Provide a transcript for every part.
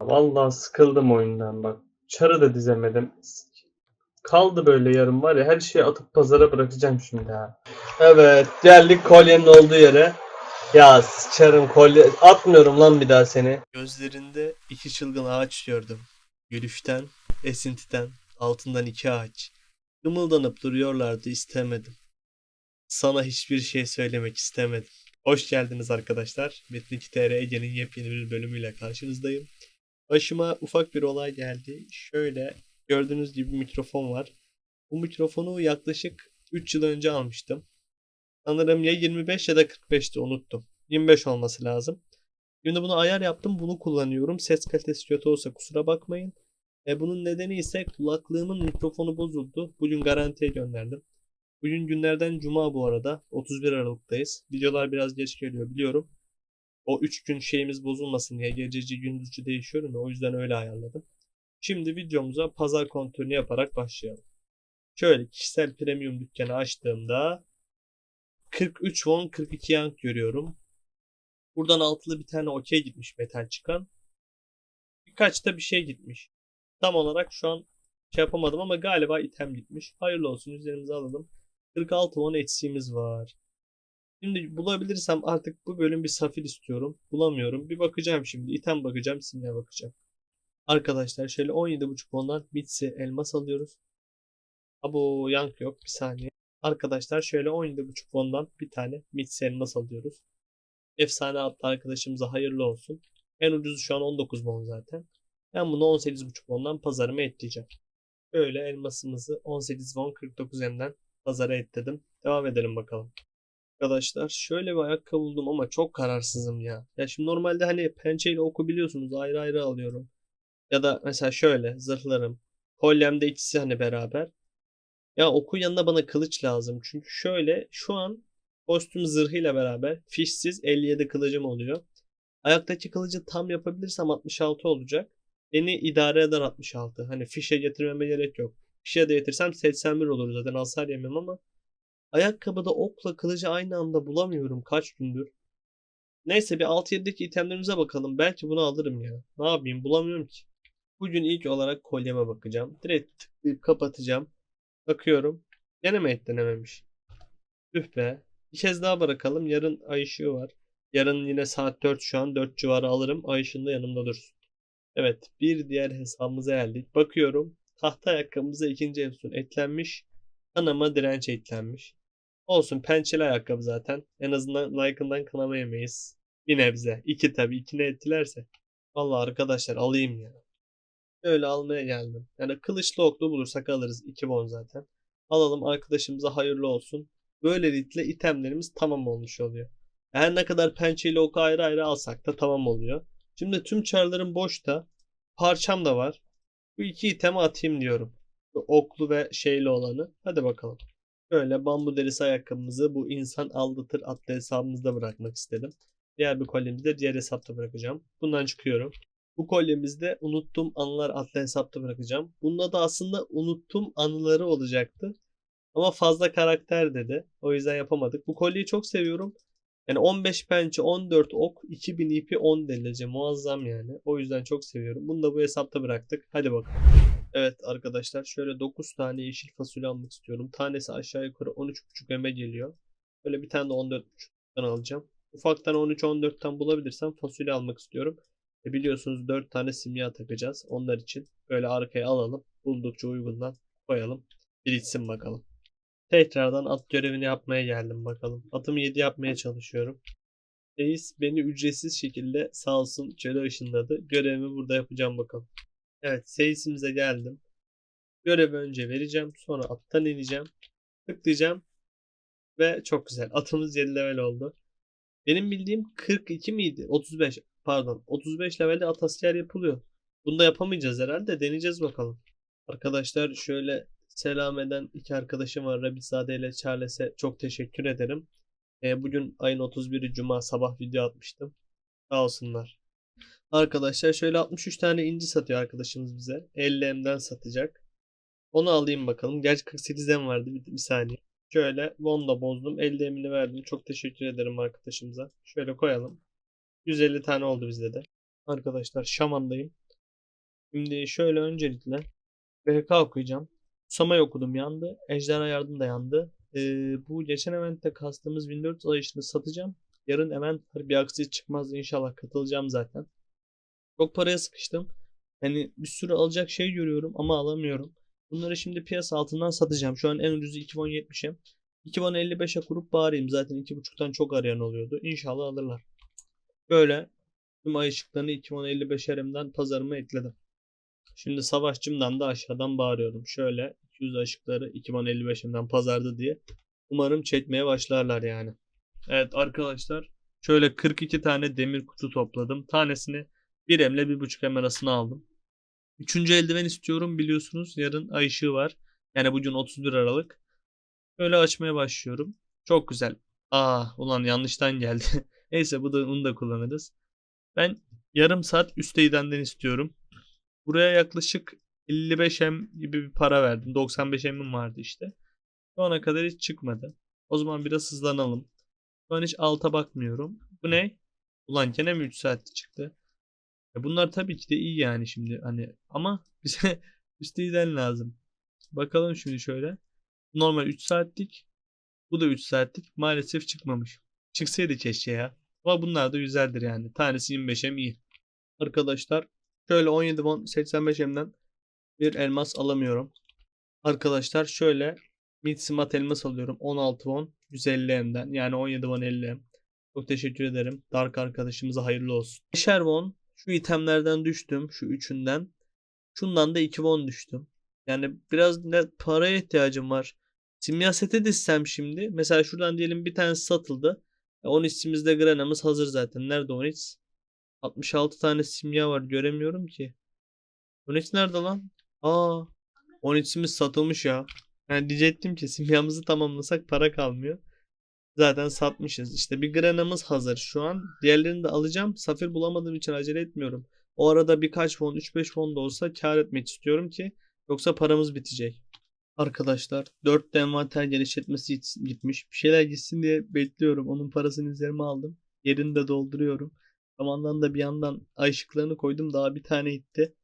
Vallahi sıkıldım oyundan bak. Çarı da dizemedim. Kaldı böyle yarım var ya her şeyi atıp pazara bırakacağım şimdi ha. Evet geldik kolyenin olduğu yere. Ya sıçarım kolye atmıyorum lan bir daha seni. Gözlerinde iki çılgın ağaç gördüm. Gülüşten, esintiden, altından iki ağaç. Kımıldanıp duruyorlardı istemedim. Sana hiçbir şey söylemek istemedim. Hoş geldiniz arkadaşlar. Metin 2 TR Ege'nin yepyeni bir bölümüyle karşınızdayım. Başıma ufak bir olay geldi. Şöyle gördüğünüz gibi mikrofon var. Bu mikrofonu yaklaşık 3 yıl önce almıştım. Sanırım ya 25 ya da 45'ti unuttum. 25 olması lazım. Şimdi bunu ayar yaptım. Bunu kullanıyorum. Ses kalitesi kötü olsa kusura bakmayın. E bunun nedeni ise kulaklığımın mikrofonu bozuldu. Bugün garantiye gönderdim. Bugün günlerden cuma bu arada. 31 Aralık'tayız. Videolar biraz geç geliyor biliyorum. O 3 gün şeyimiz bozulmasın diye gececi gündüzcü değişiyorum ya o yüzden öyle ayarladım. Şimdi videomuza pazar kontrolünü yaparak başlayalım. Şöyle kişisel premium dükkanı açtığımda 43 won 42 yank görüyorum. Buradan altılı bir tane okey gitmiş metal çıkan. Birkaç da bir şey gitmiş. Tam olarak şu an şey yapamadım ama galiba item gitmiş. Hayırlı olsun üzerimize alalım. 46 won eksiğimiz var. Şimdi bulabilirsem artık bu bölüm bir safir istiyorum. Bulamıyorum. Bir bakacağım şimdi. İtem bakacağım, simya bakacağım. Arkadaşlar şöyle 17.5 won'dan Mitsi elmas alıyoruz. Abo yank yok. Bir saniye. Arkadaşlar şöyle 17.5 won'dan bir tane Mitsi elmas alıyoruz. Efsane adlı arkadaşımıza hayırlı olsun. En ucuzu şu an 19 won zaten. Ben bunu 18.5 won'dan pazarıma ekleyeceğim. Böyle elmasımızı 18 won 49 yenden pazara ekledim. Devam edelim bakalım. Arkadaşlar şöyle bir ayakkabı buldum ama çok kararsızım ya. Ya şimdi normalde hani pençeyle oku biliyorsunuz ayrı ayrı alıyorum. Ya da mesela şöyle zırhlarım. Kolyemde ikisi hani beraber. Ya oku yanına bana kılıç lazım. Çünkü şöyle şu an kostüm zırhıyla beraber fişsiz 57 kılıcım oluyor. Ayaktaki kılıcı tam yapabilirsem 66 olacak. Beni idare eder 66. Hani fişe getirmeme gerek yok. Fişe de getirsem 81 olur zaten hasar yemem ama ayakkabıda okla kılıcı aynı anda bulamıyorum kaç gündür. Neyse bir 6-7'deki itemlerimize bakalım. Belki bunu alırım ya. Ne yapayım bulamıyorum ki. Bugün ilk olarak kolyeme bakacağım. Direkt tıklayıp kapatacağım. Bakıyorum. Gene mi eklenememiş? Üf be. Bir kez daha bırakalım. Yarın ay ışığı var. Yarın yine saat 4 şu an 4 civarı alırım. Ay ışığında yanımda dursun. Evet bir diğer hesabımıza geldik. Bakıyorum. Tahta ayakkabımıza ikinci efsun eklenmiş. Kanama direnç eklenmiş. Olsun pençeli ayakkabı zaten. En azından like'ından kanama yemeyiz. Bir nebze. İki tabi. İkine ettilerse. Vallahi arkadaşlar alayım ya. Öyle almaya geldim. Yani kılıçlı oklu bulursak alırız. 2 bon zaten. Alalım arkadaşımıza hayırlı olsun. Böylelikle itemlerimiz tamam olmuş oluyor. Her ne kadar pençeyle oku ayrı ayrı alsak da tamam oluyor. Şimdi tüm çarlarım boşta. Parçam da var. Bu iki itemi atayım diyorum. Oklu ve şeyli olanı. Hadi bakalım. Böyle bambu derisi ayakkabımızı bu insan aldatır adlı hesabımızda bırakmak istedim. Diğer bir kolyemizi de diğer hesapta bırakacağım. Bundan çıkıyorum. Bu kolyemizde unuttuğum anılar adlı hesapta bırakacağım. Bunda da aslında unuttuğum anıları olacaktı. Ama fazla karakter dedi. O yüzden yapamadık. Bu kolyeyi çok seviyorum. Yani 15 pençe, 14 ok, 2000 ipi, 10 delice. Muazzam yani. O yüzden çok seviyorum. Bunu da bu hesapta bıraktık. Hadi bakalım. Evet arkadaşlar şöyle 9 tane yeşil fasulye almak istiyorum. Tanesi aşağı yukarı 13.5 eme geliyor. Böyle bir tane de 14.5'tan alacağım. Ufaktan 13-14'ten bulabilirsem fasulye almak istiyorum. E biliyorsunuz 4 tane simya takacağız. Onlar için böyle arkaya alalım. Buldukça uygundan koyalım. Biriksin bakalım. Tekrardan at görevini yapmaya geldim bakalım. Atımı 7 yapmaya çalışıyorum. Reis beni ücretsiz şekilde sağ olsun çöle ışınladı. Görevimi burada yapacağım bakalım. Evet seyisimize geldim. Görevi önce vereceğim. Sonra attan ineceğim. Tıklayacağım. Ve çok güzel. Atımız 7 level oldu. Benim bildiğim 42 miydi? 35. Pardon. 35 levelde at asker yapılıyor. Bunu da yapamayacağız herhalde. Deneyeceğiz bakalım. Arkadaşlar şöyle selam eden iki arkadaşım var. Rabizade ile Charles'e çok teşekkür ederim. E, bugün ayın 31'i Cuma sabah video atmıştım. Sağ olsunlar. Arkadaşlar şöyle 63 tane inci satıyor arkadaşımız bize. 50M'den satacak. Onu alayım bakalım. Gerçi 48'den vardı. Bir, bir saniye. Şöyle Von da bozdum. 50M'ini verdim. Çok teşekkür ederim arkadaşımıza. Şöyle koyalım. 150 tane oldu bizde de. Arkadaşlar Şaman'dayım. Şimdi şöyle öncelikle BK okuyacağım. Susamay okudum yandı. Ejderha yardım da yandı. Ee, bu geçen eventte kastığımız 1400 ayışını satacağım. Yarın event. Bir aksilik çıkmaz inşallah katılacağım zaten. Çok paraya sıkıştım. Hani bir sürü alacak şey görüyorum ama alamıyorum. Bunları şimdi piyasa altından satacağım. Şu an en ucuzu 2070'e. 2055'e kurup bağırayım. Zaten 2.5'tan çok arayan oluyordu. İnşallah alırlar. Böyle tüm ay ışıklarını 2055 RM'den pazarıma ekledim. Şimdi savaşçımdan da aşağıdan bağırıyorum. Şöyle 200 ışıkları 2055'imden pazarda diye. Umarım çekmeye başlarlar yani. Evet arkadaşlar. Şöyle 42 tane demir kutu topladım. Tanesini 1 emle 1.5 em arasına aldım. Üçüncü eldiven istiyorum biliyorsunuz. Yarın ay ışığı var. Yani bugün 31 Aralık. Böyle açmaya başlıyorum. Çok güzel. Aa ulan yanlıştan geldi. Neyse bu da onu da kullanırız. Ben yarım saat üstte gidenden istiyorum. Buraya yaklaşık 55 M gibi bir para verdim. 95 M'im vardı işte. Şu ana kadar hiç çıkmadı. O zaman biraz hızlanalım. Şu an hiç alta bakmıyorum. Bu ne? Ulan gene mi 3 saatte çıktı? Bunlar tabii ki de iyi yani şimdi hani ama bize üstte giden lazım. Bakalım şimdi şöyle. Normal 3 saatlik. Bu da 3 saatlik. Maalesef çıkmamış. Çıksaydı keşke ya. Ama bunlar da güzeldir yani. Tanesi 25M iyi. Arkadaşlar şöyle 17 won 85M'den bir elmas alamıyorum. Arkadaşlar şöyle Mitsimat elmas alıyorum. 16 won 150M'den. Yani 17 won 50M. Çok teşekkür ederim. Dark arkadaşımıza hayırlı olsun. 5'er won şu itemlerden düştüm. Şu üçünden. Şundan da 2 won düştüm. Yani biraz ne paraya ihtiyacım var. Simya seti dizsem şimdi. Mesela şuradan diyelim bir tanesi satıldı. E, 13'imizde Grana'mız hazır zaten. Nerede 13? 66 tane simya var. Göremiyorum ki. 13 nerede lan? Aa. 13'imiz satılmış ya. Yani diyecektim ki simyamızı tamamlasak para kalmıyor. Zaten satmışız. İşte bir Grana'mız hazır şu an. Diğerlerini de alacağım. Safir bulamadığım için acele etmiyorum. O arada birkaç fon, 3-5 fon da olsa kar etmek istiyorum ki yoksa paramız bitecek. Arkadaşlar 4 envanter genişletmesi git- gitmiş. Bir şeyler gitsin diye bekliyorum. Onun parasını üzerime aldım. Yerini de dolduruyorum. Zamandan da bir yandan ay ışıklarını koydum. Daha bir tane gitti.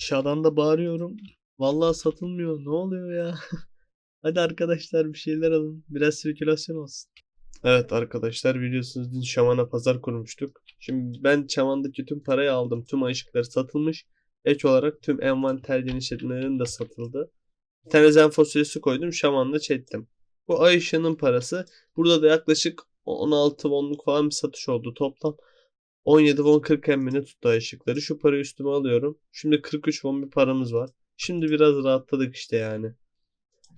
Aşağıdan da bağırıyorum. Vallahi satılmıyor. Ne oluyor ya? Hadi arkadaşlar bir şeyler alın. Biraz sirkülasyon olsun. Evet arkadaşlar biliyorsunuz dün Şaman'a pazar kurmuştuk. Şimdi ben Şaman'daki tüm parayı aldım. Tüm ışıkları satılmış. Ek olarak tüm envanter genişletmelerin de satıldı. Bir tane zen fasulyesi koydum. Şaman'la çektim. Bu ay ışığının parası. Burada da yaklaşık 16 wonluk falan bir satış oldu. Toplam 17 won 40 emmine tuttu ay ışıkları. Şu parayı üstüme alıyorum. Şimdi 43 won bir paramız var. Şimdi biraz rahatladık işte yani.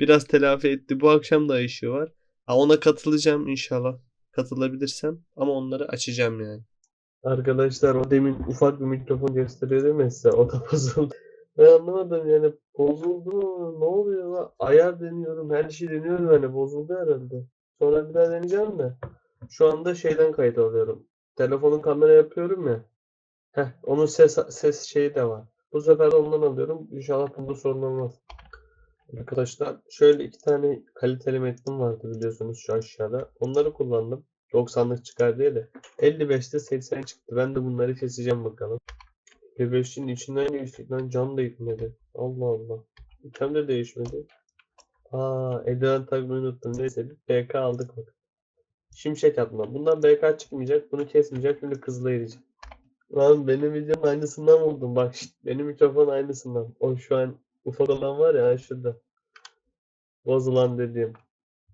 Biraz telafi etti. Bu akşam da ay ışığı var. Ha, ona katılacağım inşallah. Katılabilirsem. Ama onları açacağım yani. Arkadaşlar o demin ufak bir mikrofon gösteriyor değil mi? O da bozuldu. Ben anlamadım yani bozuldu? Ne oluyor lan? Ayar deniyorum, her şey deniyorum yani bozuldu herhalde. Sonra bir daha deneyeceğim de. Şu anda şeyden kayıt alıyorum. Telefonun kamera yapıyorum ya. Heh, onun ses ses şeyi de var. Bu sefer ondan alıyorum. İnşallah bunda sorun olmaz. Arkadaşlar şöyle iki tane kaliteli metnim vardı biliyorsunuz şu aşağıda. Onları kullandım. 90'lık çıkar diye de. 55'te 80 çıktı. Ben de bunları keseceğim bakalım. 55'in içinden geçtik lan cam da gitmedi. Allah Allah. İtem de değişmedi. Aa, eldiven takmayı unuttum. Neyse bir BK aldık bak. Şimşek atma. Bundan BK çıkmayacak. Bunu kesmeyecek. Şimdi kızla erecek. Lan benim videonun aynısından buldum. Bak şşt, benim mikrofon aynısından. O şu an ufak olan var ya şurada. Bozulan dediğim.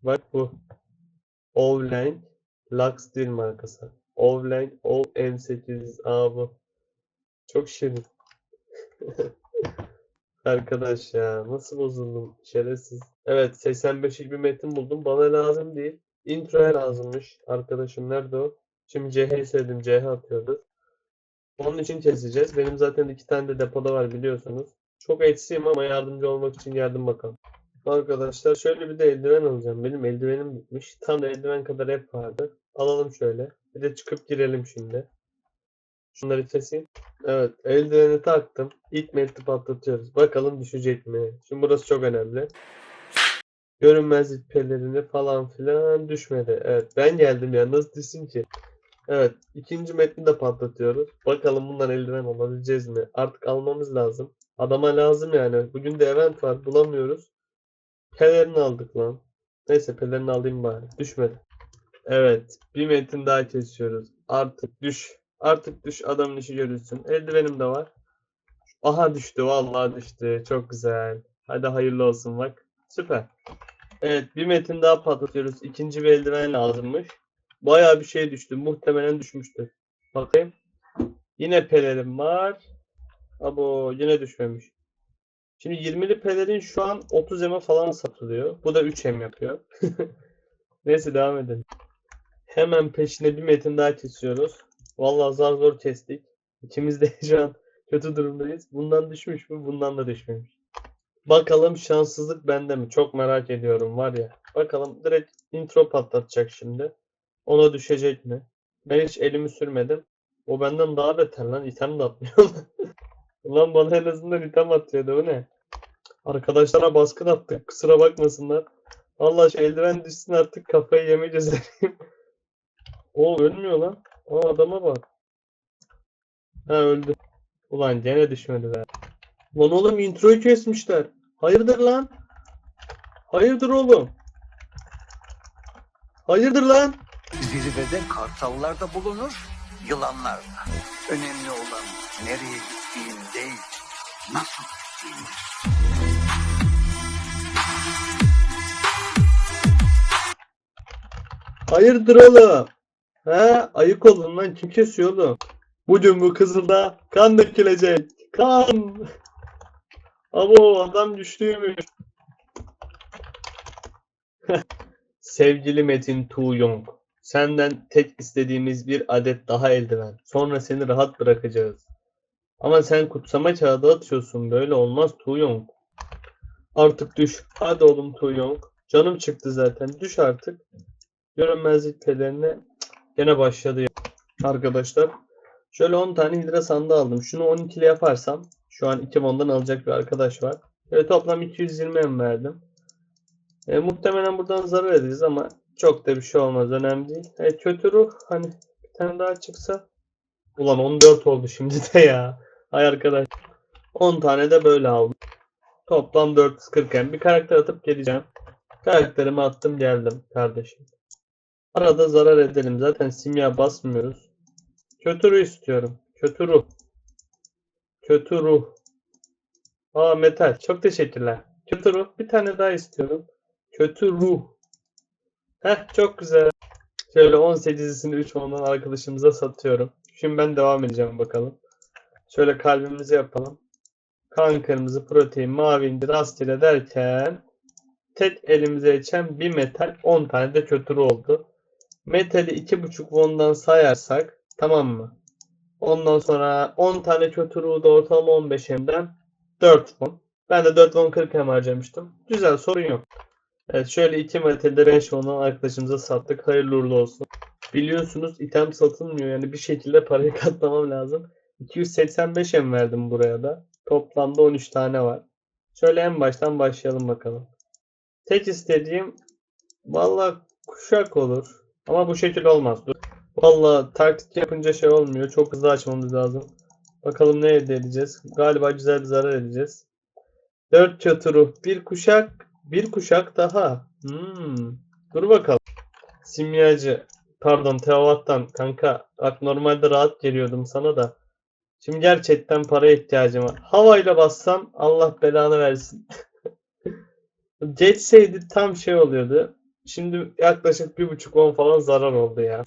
Bak bu. Ovline Lux Steel markası. Ovline OM800A bu. Çok şirin. Arkadaş ya nasıl bozuldum şerefsiz. Evet 85 bir metin buldum. Bana lazım değil. Introya lazımmış. Arkadaşım nerede o? Şimdi CH'yi sevdim. CH atıyordu. Onun için keseceğiz. Benim zaten iki tane de depoda var biliyorsunuz. Çok eksiğim ama yardımcı olmak için geldim bakalım. Arkadaşlar şöyle bir de eldiven alacağım. Benim eldivenim bitmiş. Tam da eldiven kadar hep vardı. Alalım şöyle. Bir de çıkıp girelim şimdi. Şunları keseyim. Evet eldiveni taktım. İlk metni patlatıyoruz. Bakalım düşecek mi? Şimdi burası çok önemli. Görünmezlik pelerini falan filan düşmedi. Evet ben geldim ya nasıl düşsün ki? Evet. ikinci metni de patlatıyoruz. Bakalım bundan eldiven alabileceğiz mi? Artık almamız lazım. Adama lazım yani. Bugün de event var. Bulamıyoruz. Pelerini aldık lan. Neyse pelerini alayım bari. Düşmedi. Evet. Bir metin daha kesiyoruz. Artık düş. Artık düş. Adamın işi görülsün. Eldivenim de var. Aha düştü. Vallahi düştü. Çok güzel. Hadi hayırlı olsun bak. Süper. Evet. Bir metin daha patlatıyoruz. İkinci bir eldiven lazımmış. Bayağı bir şey düştü. Muhtemelen düşmüştür. Bakayım. Yine pelerin var. Abo yine düşmemiş. Şimdi 20'li pelerin şu an 30 M'e falan satılıyor. Bu da 3 M yapıyor. Neyse devam edelim. Hemen peşine bir metin daha kesiyoruz. Vallahi zar zor kestik. İkimiz de şu an kötü durumdayız. Bundan düşmüş mü? Bundan da düşmemiş. Bakalım şanssızlık bende mi? Çok merak ediyorum var ya. Bakalım direkt intro patlatacak şimdi. Ona düşecek mi? Ben hiç elimi sürmedim. O benden daha beter lan. İtem de atmıyor. Ulan bana en azından item atıyordu. Bu ne? Arkadaşlara baskın attık. Kusura bakmasınlar. Allah şu eldiven düşsün artık kafayı yemeyeceğiz. o ölmüyor lan. O adama bak. Ha öldü. Ulan gene düşmedi be. Lan oğlum introyu kesmişler. Hayırdır lan? Hayırdır oğlum? Hayırdır lan? Zirvede kartallar da bulunur, yılanlar da. Önemli olan nereye gittiğin değil, nasıl gittiğindir. Hayırdır oğlum? He? Ayık olun lan. Kim kesiyor oğlum? Bugün bu kızılda kan dökülecek. Kan. Abo adam düştüymüş. Sevgili Metin Tu Yong. Senden tek istediğimiz bir adet daha eldiven. Sonra seni rahat bırakacağız. Ama sen kutsama kağıdı atıyorsun. Böyle olmaz Tu Yong. Artık düş. Hadi oğlum Tu Yong. Canım çıktı zaten. Düş artık. Görünmezlik pelerini gene başladı arkadaşlar. Şöyle 10 tane hidra sandığı aldım. Şunu 12 ile yaparsam şu an 2 bondan alacak bir arkadaş var. Böyle toplam 220 em verdim. E, muhtemelen buradan zarar ederiz ama çok da bir şey olmaz. Önemli değil. E, kötü ruh hani bir tane daha çıksa. Ulan 14 oldu şimdi de ya. Hay arkadaş. 10 tane de böyle aldım. Toplam 440 em. Bir karakter atıp geleceğim. Karakterimi attım geldim kardeşim. Arada zarar edelim. Zaten simya basmıyoruz. Kötü ruh istiyorum. Kötü ruh. Kötü ruh. Aa metal. Çok teşekkürler. Kötü ruh. Bir tane daha istiyorum. Kötü ruh. Heh çok güzel. Şöyle 18'isini 3 ondan arkadaşımıza satıyorum. Şimdi ben devam edeceğim bakalım. Şöyle kalbimizi yapalım. Kan kırmızı, protein, mavi indi, rastgele derken tek elimize geçen bir metal 10 tane de kötü ruh oldu. Metali 2.5 won'dan sayarsak tamam mı? Ondan sonra 10 tane kötü ruhu da ortalama 15 hemden 4 won. Ben de 4 won 40 hem harcamıştım. Güzel sorun yok. Evet şöyle 2 metali 5 won'dan arkadaşımıza sattık. Hayırlı uğurlu olsun. Biliyorsunuz item satılmıyor. Yani bir şekilde parayı katlamam lazım. 285 hem verdim buraya da. Toplamda 13 tane var. Şöyle en baştan başlayalım bakalım. Tek istediğim valla kuşak olur. Ama bu şekil olmaz. Valla taktik yapınca şey olmuyor. Çok hızlı açmamız lazım. Bakalım ne elde edeceğiz. Galiba güzel bir zarar edeceğiz. 4 kötü ruh. Bir kuşak. Bir kuşak daha. Hmm. Dur bakalım. Simyacı. Pardon Teovat'tan kanka. Bak normalde rahat geliyordum sana da. Şimdi gerçekten paraya ihtiyacım var. Havayla bassam Allah belanı versin. Geçseydi tam şey oluyordu. Şimdi yaklaşık bir buçuk on falan zarar oldu ya.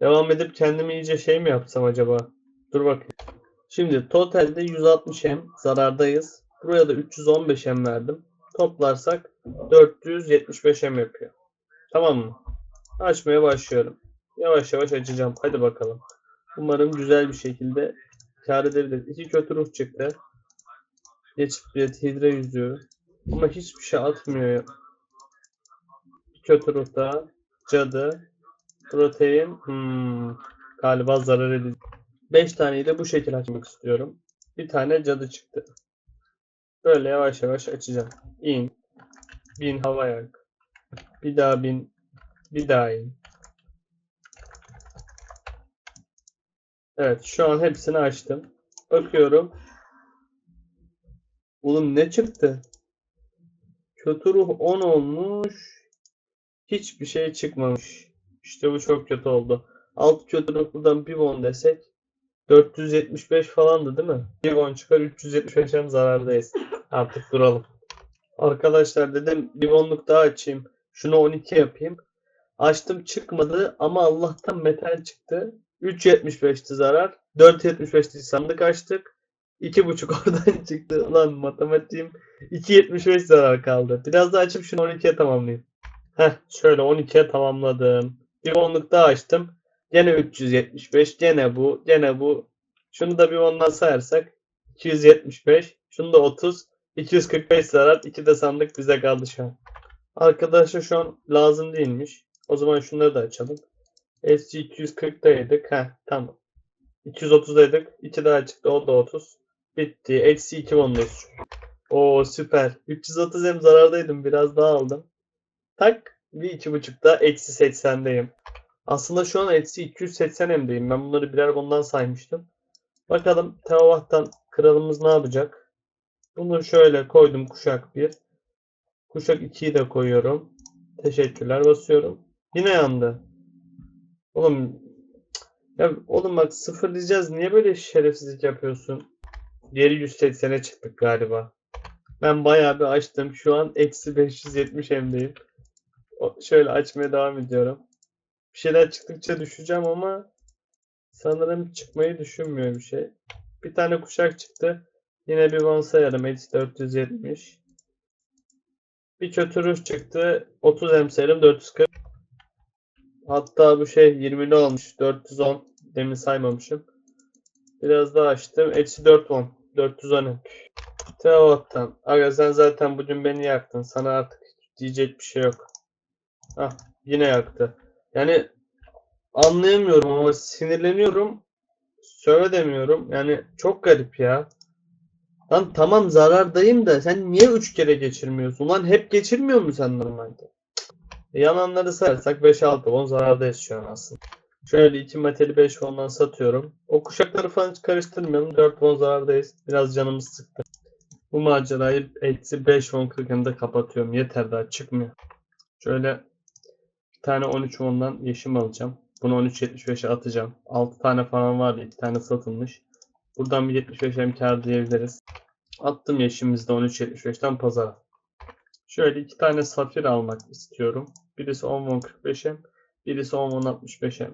Devam edip kendimi iyice şey mi yapsam acaba? Dur bakayım. Şimdi totalde 160 M zarardayız. Buraya da 315 M verdim. Toplarsak 475 M yapıyor. Tamam mı? Açmaya başlıyorum. Yavaş yavaş açacağım. Hadi bakalım. Umarım güzel bir şekilde kar edebiliriz. İki kötü ruh çıktı. Geçip bir hidre yüzüyor. Ama hiçbir şey atmıyor. Kötü ruh daha. Cadı. Protein. Hmm, galiba zarar edici. 5 taneyi de bu şekilde açmak istiyorum. Bir tane cadı çıktı. Böyle yavaş yavaş açacağım. İn. Bin hava yak. Bir daha bin. Bir daha in. Evet şu an hepsini açtım. Bakıyorum. Oğlum ne çıktı? Kötü ruh 10 olmuş. Hiçbir şey çıkmamış. İşte bu çok kötü oldu. Alt kötü ruh buradan bir won desek 475 falandı değil mi? Bir won çıkar 375 hem zarardayız. Artık duralım. Arkadaşlar dedim bir wonluk daha açayım. Şunu 12 yapayım. Açtım çıkmadı ama Allah'tan metal çıktı. 3.75'ti zarar. 4.75'ti sandık açtık. 2.5 oradan çıktı. Ulan matematiğim 2.75 zarar kaldı. Biraz daha açıp şunu 12'ye tamamlayayım. Heh şöyle 12'ye tamamladım. Bir onluk daha açtım. Gene 375. Gene bu. Gene bu. Şunu da bir ondan sayarsak 275. Şunu da 30. 245 zarar. 2 de sandık bize kaldı şu an. Arkadaşlar şu an lazım değilmiş. O zaman şunları da açalım. SC 240'daydık. Heh tamam. 230'daydık. 2 daha çıktı. O da 30. Bitti. Eksi 2 bonus. Oo süper. 330 hem zarardaydım. Biraz daha aldım. Tak. Bir iki buçukta eksi 80'deyim. Aslında şu an eksi 280 hemdeyim. Ben bunları birer bondan saymıştım. Bakalım Teovat'tan kralımız ne yapacak? Bunu şöyle koydum kuşak 1. Kuşak 2'yi de koyuyorum. Teşekkürler basıyorum. Yine yandı. Oğlum ya oğlum bak sıfır diyeceğiz. Niye böyle şerefsizlik yapıyorsun? Diğeri 180'e çıktık galiba. Ben bayağı bir açtım. Şu an eksi 570 hemdeyim. Şöyle açmaya devam ediyorum. Bir şeyler çıktıkça düşeceğim ama sanırım çıkmayı düşünmüyor bir şey. Bir tane kuşak çıktı. Yine bir van sayarım. Eksi 470. Bir kötü çıktı. 30 emserim 440. Hatta bu şey 20'li olmuş. 410. Demin saymamışım. Biraz daha açtım. Eksi 410. 410 em. Teovat'tan. Aga sen zaten bugün beni yaktın. Sana artık diyecek bir şey yok. Hah yine yaktı. Yani anlayamıyorum ama sinirleniyorum. Söylemiyorum. Yani çok garip ya. Lan tamam zarardayım da sen niye 3 kere geçirmiyorsun? Lan hep geçirmiyor mu sen normalde? Yananları sayarsak 5-6 won zarardayız şu an aslında. Şöyle 2 metali 5 won'dan satıyorum. O kuşakları falan hiç karıştırmayalım. 4 won zarardayız. Biraz canımız sıktı. Bu macerayı eksi 5 won 40'ında kapatıyorum. Yeter daha çıkmıyor. Şöyle bir tane 13 won'dan yeşim alacağım. Bunu 13.75'e atacağım. 6 tane falan vardı. 2 tane satılmış. Buradan bir 75 hem kar diyebiliriz. Attım yeşimizde 13.75'ten pazara. Şöyle iki tane safir almak istiyorum. Birisi 10 won 45 hem. Birisi 10 won 65 hem.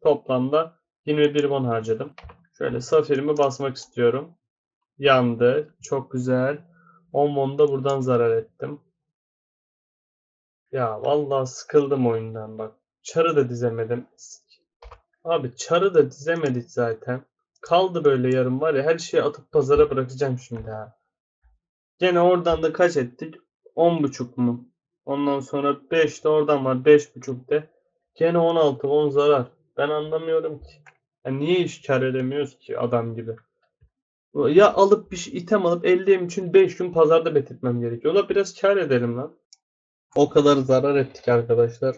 Toplamda 21 won harcadım. Şöyle safirimi basmak istiyorum. Yandı. Çok güzel. 10 won da buradan zarar ettim. Ya vallahi sıkıldım oyundan bak. Çarı da dizemedim. Abi çarı da dizemedik zaten. Kaldı böyle yarım var ya her şeyi atıp pazara bırakacağım şimdi ha. Gene oradan da kaç ettik? 10.5 mu? Ondan sonra 5 de oradan var 5.5 de. Gene 16 10 zarar. Ben anlamıyorum ki. Ya niye iş kar edemiyoruz ki adam gibi? Ya alıp bir şey, item alıp elde için 5 gün pazarda bekletmem gerekiyor. Ola biraz kar edelim lan. O kadar zarar ettik arkadaşlar.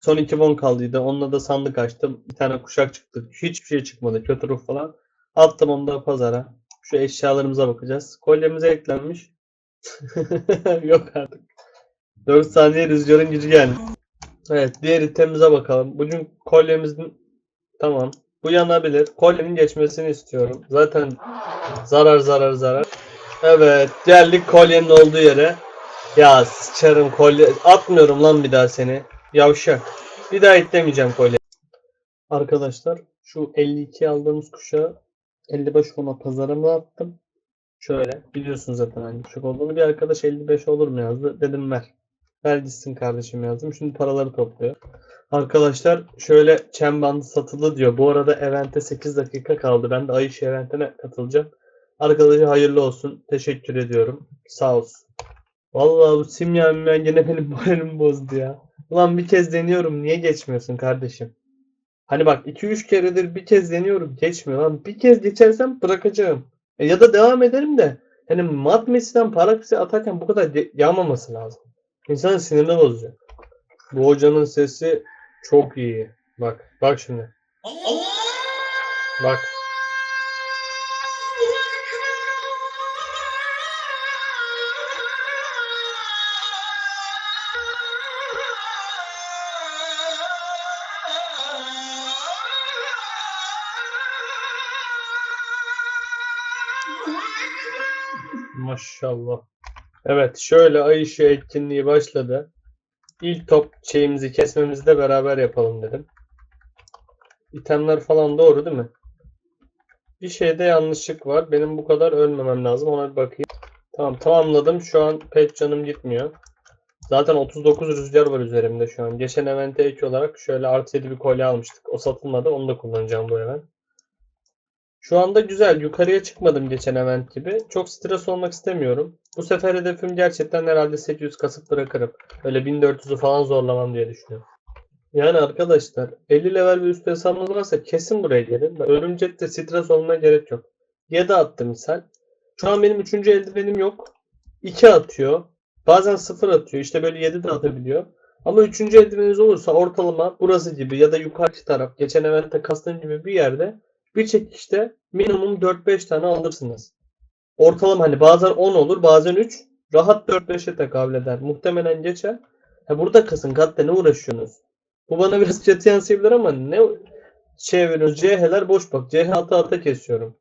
Son 2 won kaldıydı. Onunla da sandık açtım. Bir tane kuşak çıktı. Hiçbir şey çıkmadı. Kötü ruh falan. Attım onu da pazara. Şu eşyalarımıza bakacağız. Kolyemize eklenmiş. Yok artık. 4 saniye rüzgarın gücü geldi. Evet diğer itemimize bakalım. Bugün kolyemizin tamam. Bu yanabilir. Kolyenin geçmesini istiyorum. Zaten zarar zarar zarar. Evet geldik kolyenin olduğu yere. Ya sıçarım kolye. Atmıyorum lan bir daha seni. Yavşak. Bir daha itlemeyeceğim kolye. Arkadaşlar şu 52 aldığımız kuşağı 55 ona pazarıma attım. Şöyle biliyorsunuz zaten hangi kuşak olduğunu. Bir arkadaş 55 olur mu yazdı. Dedim ver. Ver gitsin kardeşim yazdım. Şimdi paraları topluyor. Arkadaşlar şöyle çem bandı satıldı diyor. Bu arada evente 8 dakika kaldı. Ben de Ayış eventine katılacağım. Arkadaşa hayırlı olsun. Teşekkür ediyorum. Sağ olsun. Vallahi bu simya ben gene benim moralimi bozdu ya. Ulan bir kez deniyorum. Niye geçmiyorsun kardeşim? Hani bak 2-3 keredir bir kez deniyorum. Geçmiyor lan. Bir kez geçersem bırakacağım. E ya da devam ederim de. Yani mat Messi'den para kısa atarken bu kadar yağmaması lazım. İnsanın sinirini bozuyor. Bu hocanın sesi çok iyi. Bak. Bak şimdi. Bak. Maşallah. Evet, şöyle ay ışığı etkinliği başladı. İlk top şeyimizi kesmemizi de beraber yapalım dedim. İtemler falan doğru değil mi? Bir şeyde yanlışlık var. Benim bu kadar ölmemem lazım. Ona bir bakayım. Tamam tamamladım. Şu an pek canım gitmiyor. Zaten 39 rüzgar var üzerimde şu an. Geçen evente ek olarak şöyle artı 7 bir kolye almıştık. O satılmadı. Onu da kullanacağım bu event. Şu anda güzel. Yukarıya çıkmadım geçen event gibi. Çok stres olmak istemiyorum. Bu sefer hedefim gerçekten herhalde 800 kasıp bırakırım. Öyle 1400'ü falan zorlamam diye düşünüyorum. Yani arkadaşlar 50 level bir üstü hesabınız varsa kesin buraya gelin. Örümcekte stres olmaya gerek yok. 7 attı misal. Şu an benim 3. eldivenim yok. 2 atıyor. Bazen 0 atıyor. İşte böyle 7 de atabiliyor. Ama 3. eldiveniniz olursa ortalama burası gibi ya da yukarı taraf geçen eventte kastığım gibi bir yerde bir çekişte minimum 4-5 tane alırsınız. Ortalama hani bazen 10 olur bazen 3. Rahat 4-5'e tekabül eder. Muhtemelen geçer. Ha burada kasın katta ne uğraşıyorsunuz? Bu bana biraz kötü yansıyabilir ama ne şey veriyoruz. CH'ler boş bak. CH ata ata kesiyorum.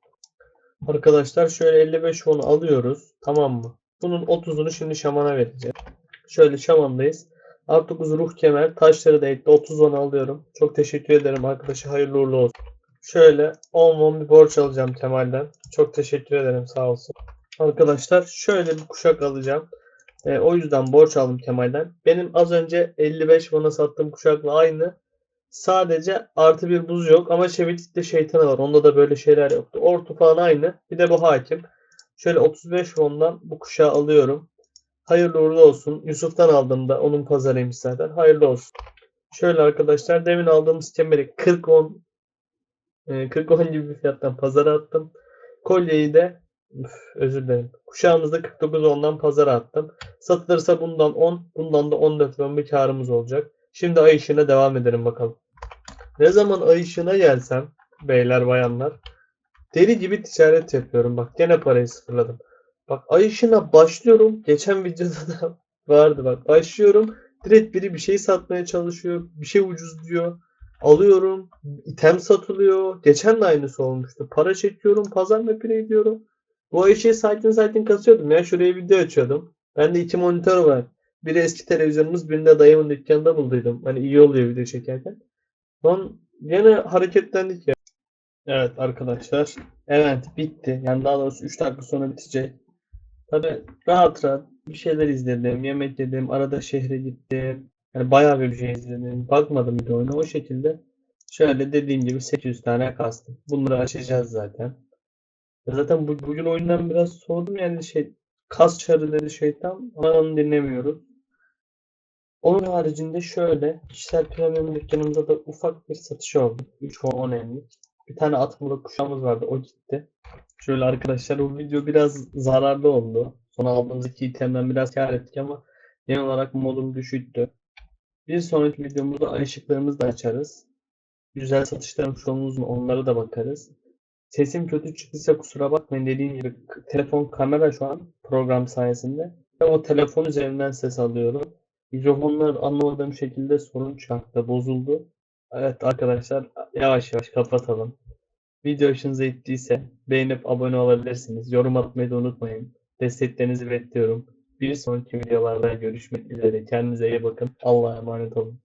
Arkadaşlar şöyle 55 fonu alıyoruz. Tamam mı? Bunun 30'unu şimdi şamana vereceğiz. Şöyle şamandayız. Artı 9 ruh kemer. Taşları da ekle. 30 won alıyorum. Çok teşekkür ederim arkadaşa. Hayırlı uğurlu olsun. Şöyle 10 won bir borç alacağım Kemal'den. Çok teşekkür ederim sağ olsun. Arkadaşlar şöyle bir kuşak alacağım. E, o yüzden borç aldım Kemal'den. Benim az önce 55 bana sattığım kuşakla aynı. Sadece artı bir buz yok ama Şevitlik'te şeytanı var. Onda da böyle şeyler yoktu. Ortu falan aynı. Bir de bu hakim. Şöyle 35 won'dan bu kuşağı alıyorum. Hayırlı uğurlu olsun. Yusuf'tan aldım da onun pazarıymış zaten. Hayırlı olsun. Şöyle arkadaşlar demin aldığımız kemeri 40 won e, 40 won gibi bir fiyattan pazara attım. Kolyeyi de üf, özür dilerim. Kuşağımızda 49 ondan pazara attım. Satılırsa bundan 10, bundan da 14 won bir karımız olacak. Şimdi ay ışığına devam edelim bakalım. Ne zaman ay ışığına gelsem beyler bayanlar deli gibi ticaret yapıyorum. Bak gene parayı sıfırladım. Bak ay ışığına başlıyorum. Geçen videoda da vardı bak. Başlıyorum. Direkt biri bir şey satmaya çalışıyor. Bir şey ucuz diyor. Alıyorum. item satılıyor. Geçen de aynısı olmuştu. Para çekiyorum. Pazar mapine gidiyorum. Bu ışığı sakin sakin kasıyordum ya. Şuraya video açıyordum. Bende iki monitör var. Biri eski televizyonumuz, birini de dayımın dükkanında bulduydum. Hani iyi oluyor video çekerken. Lan yine hareketlendik ya. Evet arkadaşlar. Evet bitti. Yani daha doğrusu 3 dakika sonra bitecek. Tabi rahat rahat bir şeyler izledim. Yemek yedim. Arada şehre gittim. Yani bayağı bir şey izledim. Bakmadım bir de oyuna. O şekilde şöyle dediğim gibi 800 tane kastım. Bunları açacağız zaten. Zaten bu, bugün oyundan biraz soğudum yani şey kas çarı dedi şeytan ama onu dinlemiyoruz. Onun haricinde şöyle kişisel premium dükkanımızda da ufak bir satış oldu. 3 10 emlik. Bir tane atmalı kuşağımız vardı o gitti. Şöyle arkadaşlar bu video biraz zararlı oldu. Son aldığımız iki itemden biraz kar ettik ama genel olarak modum düşüktü. Bir sonraki videomuzda ay ışıklarımızı da açarız. Güzel satışlarımız olmuş mu onlara da bakarız. Sesim kötü çıktıysa kusura bakmayın dediğim gibi telefon kamera şu an program sayesinde. Ve o telefon üzerinden ses alıyorum. Mikrofonlar anlamadığım şekilde sorun çıkarttı, bozuldu. Evet arkadaşlar yavaş yavaş kapatalım. Video hoşunuza gittiyse beğenip abone olabilirsiniz. Yorum atmayı da unutmayın. Desteklerinizi bekliyorum. Bir sonraki videolarda görüşmek üzere. Kendinize iyi bakın. Allah'a emanet olun.